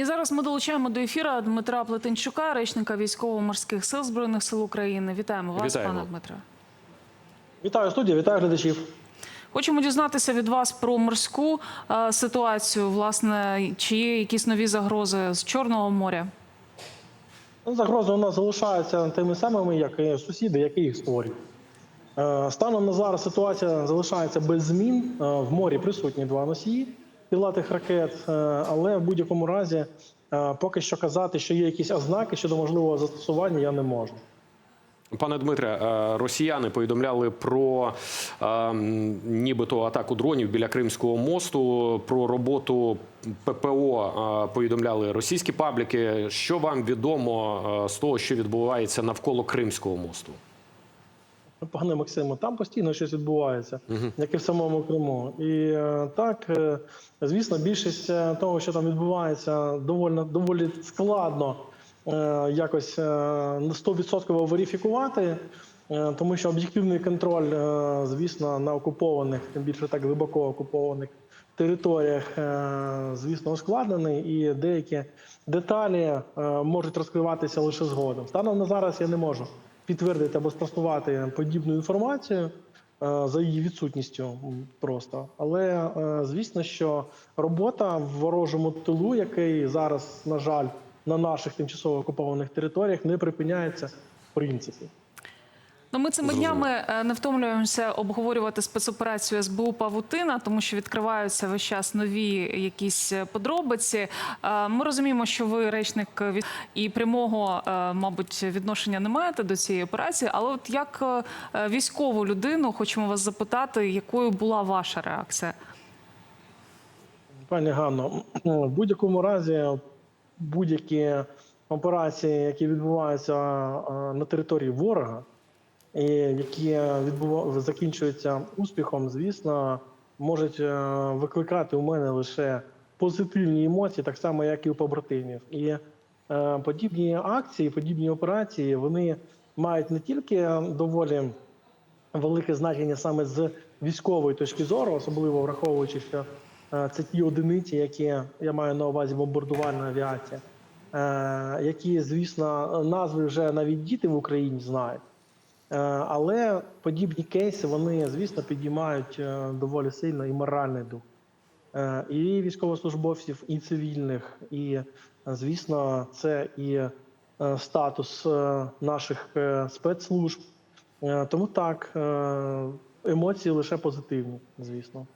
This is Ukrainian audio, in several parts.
І зараз ми долучаємо до ефіра Дмитра Плетенчука, речника військово-морських сил збройних сил України. Вітаємо вас, Вітаємо. пане Дмитре. Вітаю студію, вітаю глядачів. Хочемо дізнатися від вас про морську е, ситуацію. Власне, чи є якісь нові загрози з Чорного моря? Ну, Загрози у нас залишаються тими самими, як і сусіди, які їх створюють. Е, Станом на зараз ситуація залишається без змін. Е, В морі присутні два носії крилатих ракет, е, але в будь-якому разі е, поки що казати, що є якісь ознаки щодо можливого застосування, я не можу. Пане Дмитре, е, росіяни повідомляли про е, нібито атаку дронів біля Кримського мосту. Про роботу ППО повідомляли російські пабліки. Що вам відомо з того, що відбувається навколо Кримського мосту? Пане Максиме, там постійно щось відбувається, як і в самому Криму. І е, так, е, звісно, більшість е, того, що там відбувається, доволі, доволі складно якось на 100% верифікувати, тому що об'єктивний контроль, звісно, на окупованих, тим більше так глибоко окупованих територіях, звісно, ускладнений, і деякі деталі можуть розкриватися лише згодом. Станом на зараз я не можу підтвердити або спростувати подібну інформацію е, за її відсутністю просто. Але е, звісно, що робота в ворожому тилу, який зараз, на жаль, на наших тимчасово окупованих територіях не припиняється в принципі. Ну, ми цими днями е, не втомлюємося обговорювати спецоперацію СБУ Павутина, тому що відкриваються весь час нові якісь е, подробиці. Е, Ми розуміємо, що ви речник від і прямого, мабуть, відношення не маєте до цієї операції. Але от як військову людину хочемо вас запитати, якою була ваша реакція? Пані Ганно, в будь-якому разі будь-які операції, які відбуваються на території ворога, які відбува... закінчуються успіхом, звісно, можуть е, викликати у мене лише позитивні емоції, так само, як і у побратимів. І е, подібні акції, подібні операції, вони мають не тільки доволі велике значення саме з військової точки зору, особливо враховуючи, що е, це ті одиниці, які я маю на увазі бомбардувальна авіація, е, які, звісно, назви вже навіть діти в Україні знають. Е, Але подібні кейси вони, звісно, підіймають е, доволі сильно і моральний дух Е, і військовослужбовців, і цивільних, і, звісно, це і статус наших спецслужб. Тому так, емоції лише позитивні, звісно.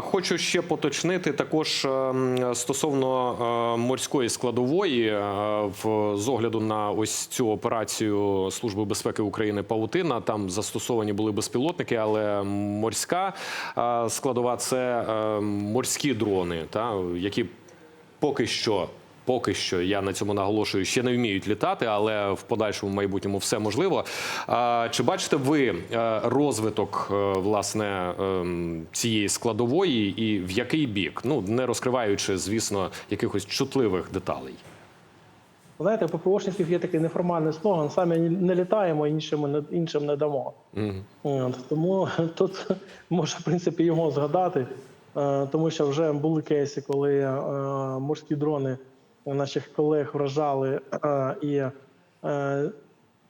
Хочу ще поточнити також ем, стосовно е, морської складової е, в з огляду на ось цю операцію Служби безпеки України Паутина. Там застосовані були безпілотники, але морська е, складова це е, морські дрони, та які поки що. Поки що я на цьому наголошую, ще не вміють літати, але в подальшому майбутньому все можливо. Чи бачите ви е, розвиток е, власне ем, цієї складової і в який бік? Ну не розкриваючи, звісно, якихось чутливих деталей. Знаєте, у ППОшників є такий неформальний слоган: самі не літаємо, іншим не, іншим не дамо. Мгм. От, тому тут можна, в принципі, його згадати, е, тому що вже були кейси, коли морські дрони наших колег вражали е, і е,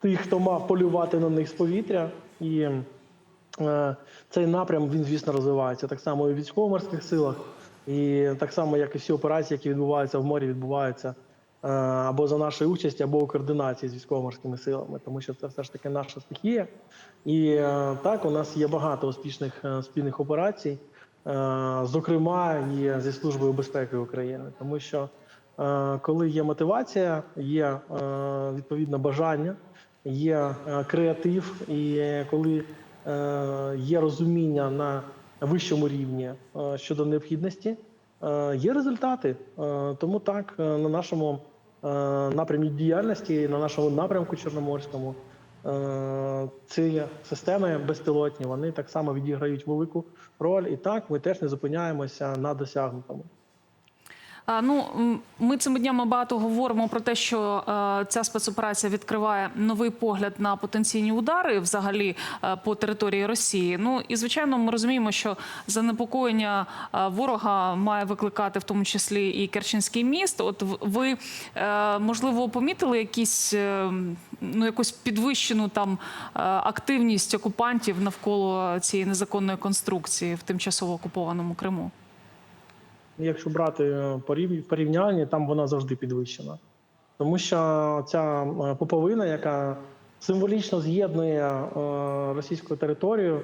тих, хто мав полювати на них з повітря. І е, цей напрям він, звісно, розвивається так само і в військово-морських силах, і так само, як і всі операції, які відбуваються в морі, відбуваються або за нашої участі, або у координації з військово-морськими силами, тому що це все ж таки наша стихія. І так, у нас є багато успішних спільних операцій, зокрема і зі Службою безпеки України, тому що коли є мотивація, є е, відповідне бажання, є е, креатив, і коли е, є розуміння на вищому рівні е, щодо необхідності, е, є результати. Е, Тому так е, на нашому е, напрямі діяльності, на нашому напрямку Чорноморському. Е, Ці системи безпілотні вони так само відіграють велику роль. І так ми теж не зупиняємося на досягнутому. Ну, ми цими днями багато говоримо про те, що е, ця спецоперація відкриває новий погляд на потенційні удари взагалі е, по території Росії. Ну і звичайно, ми розуміємо, що занепокоєння е, ворога має викликати в тому числі і Керченський міст. От ви можливо помітили якісь ну якусь підвищену там активність окупантів навколо цієї незаконної конструкції в тимчасово окупованому Криму? Якщо брати е, порівняння, там вона завжди підвищена. Тому що ця е, поповина, яка символічно з'єднує е, російську територію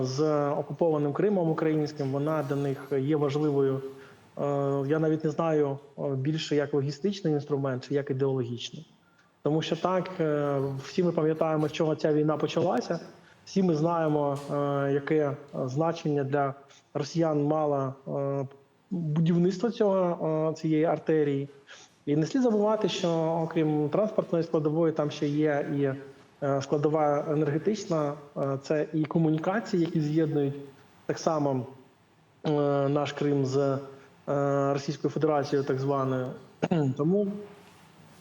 з окупованим Кримом українським, вона для них є важливою. Я навіть не знаю більше як логістичний інструмент, чи як ідеологічний. Тому що так, всі ми пам'ятаємо, з чого ця війна почалася. Всі ми знаємо, яке значення для росіян мало будівництво цього е, цієї артерії. І не слід забувати, що окрім транспортної складової, там ще є і е, складова енергетична, е, це і комунікації, які з'єднують так само наш Крим з Російською Федерацією, так званою. Тому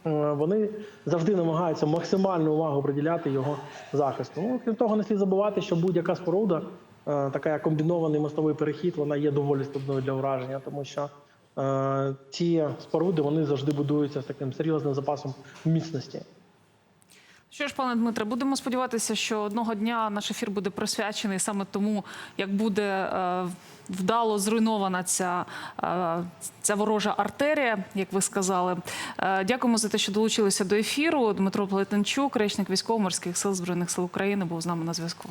вони завжди намагаються максимальну увагу приділяти його захисту. Ну, крім того, не слід забувати, що будь-яка споруда, така як комбінований мостовий перехід, вона є доволі складною для враження, тому що е, ці споруди вони завжди будуються з таким серйозним запасом міцності. Що ж, пане Дмитре, будемо сподіватися, що одного дня наш ефір буде присвячений саме тому, як буде е, вдало зруйнована ця, е, ця ворожа артерія, як ви сказали. Е, дякуємо за те, що долучилися до ефіру. Дмитро Плетенчук, речник військово-морських сил збройних сил України, був з нами на зв'язку.